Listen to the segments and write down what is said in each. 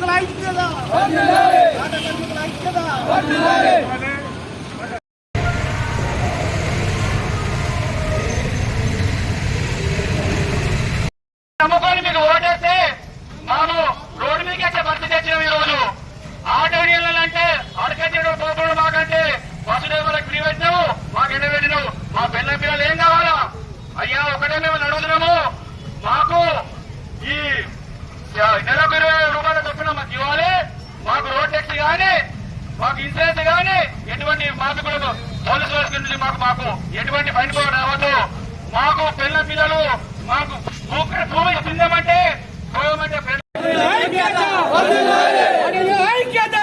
కార్మికుల ఐక్యత! మీకు ఓటేస్తే మాము రోడ్డు మీదకి అయితే భర్తీ తెచ్చినాం ఈరోజు. ఆటో నీళ్ళు అంటే మాకంటే బస్సు డ్రైవర్లకు ఫ్రీ పెట్టినాము. మాకు మా పిల్లల పిల్లలు కావాలా? అయ్యా ఒకటే మేము నడుగుతున్నాము. మాకు ఈ నెలకు ఇరవై మాకు ఇన్సూరెన్స్ కానీ ఎటువంటి మాకు కూడా పోలీసు వారి నుంచి మాకు మాకు ఎటువంటి ఫైన్ కూడా రావద్దు. మాకు పిల్ల పిల్లలు మాకు భూమి తిందామంటే పోయమంటే ఐక్యత అడవిలో ఐక్యత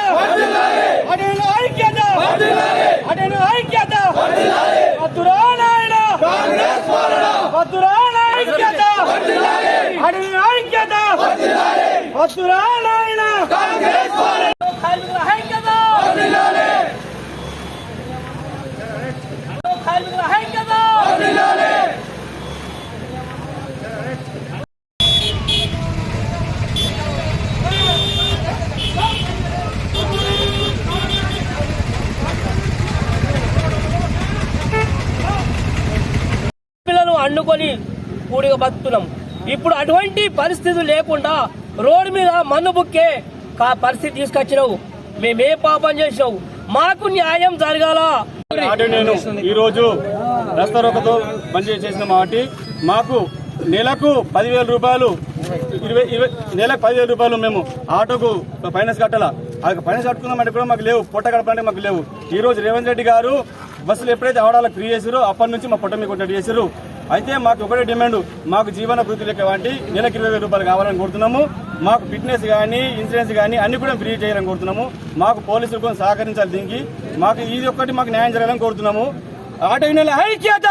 అడవిలో ఐక్యత అడవిలో ఐక్యత వద్దురా నాయన వద్దురా ఐక్యత అడవిలో ఐక్యత వద్దురా నాయన కార్మికుల ఐక్యత కార్మికుల ఐక్యత పండుకొని కూడిక కూడిగా బతుకుతున్నాం. ఇప్పుడు అటువంటి పరిస్థితులు లేకుండా రోడ్డు మీద మన్ను బుక్కే కా- పరిస్థితి తీసుకొచ్చినావు. మేమే పాపం చేసినావు? మాకు న్యాయం జరగాల? నేను ఈ రోజు రస్తా రోకతో బంద్ చేసిన కాబట్టి మాకు నెలకు పదివేల రూపాయలు ఇరవై ఇరవై నెలకు పదివేల రూపాయలు మేము ఆటోకు ఫైనాన్స్ కట్టాలా. అది ఫైనాన్స్ కట్టుకుందామంటే కూడా మాకు లేవు. పొట్ట గడపంటే మాకు లేవు. ఈ రోజు రేవంత్ రెడ్డి గారు బస్సులు ఎప్పుడైతే ఆవడాలకు ఫ్రీ చేసారో అప్పటి నుంచి మా పొట్ట మీకు చేశారు. అయితే మాకు ఒకటే డిమాండ్ మాకు జీవన భృతి లెక్క వంటి నెలకు ఇరవై వేల రూపాయలు కావాలని కోరుతున్నాము. మాకు ఫిట్నెస్ కానీ ఇన్సూరెన్స్ కానీ అన్ని కూడా ఫ్రీ చేయాలని కోరుతున్నాము. మాకు పోలీసులు కూడా సహకరించాలి దీనికి. మాకు ఇది ఒక్కటి మాకు న్యాయం జరగాలని కోరుతున్నాము. ఆటో యూనియన్ల ఐక్యత!